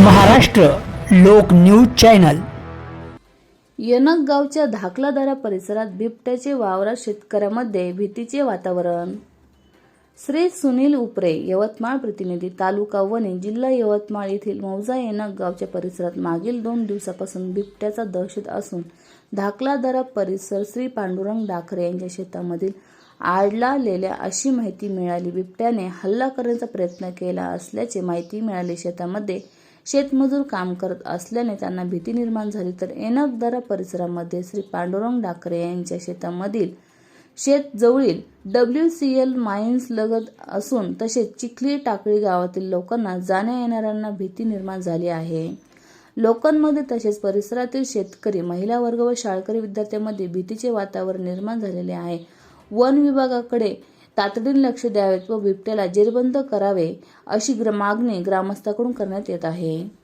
महाराष्ट्र लोक news channel. यनक गावच्या धाकलादरा परिसरात बिबट्याचे वावरात शेतकऱ्यामध्ये भीतीचे वातावरण. श्री सुनील उपरे यवतमाळ प्रतिनिधी तालुका वने जिल्हा यवतमाळ येथील मौजा येणक गावच्या परिसरात मागील दोन दिवसापासून बिबट्याचा दहशत असून धाकलादरा परिसर श्री पांडुरंग डाखरे यांच्या शेतामधील आडलालेल्या अशी माहिती मिळाली. बिबट्याने हल्ला करण्याचा प्रयत्न केला असल्याचे माहिती मिळाली. शेतामध्ये शेतमजूर काम करत असल्याने त्यांना भीती निर्माण झाली तर एनकदरा परिसरामध्ये श्री पांडुरंग डाकरे यांच्या शेतामधील शेत जवळील डब्ल्यू सी एल माइन्स लगत असून तसेच चिखली टाकळी गावातील लोकांना जाण्या येणाऱ्यांना भीती निर्माण झाली आहे. लोकांमध्ये तसेच परिसरातील शेतकरी महिला वर्ग व शाळकरी विद्यार्थ्यांमध्ये भीतीचे वातावरण निर्माण झालेले आहे. वन विभागाकडे तातडीने लक्ष द्यावेत व बिबट्याला जेरबंद करावे अशी ग्र- मागणी ग्रामस्थांकडून करण्यात येत आहे.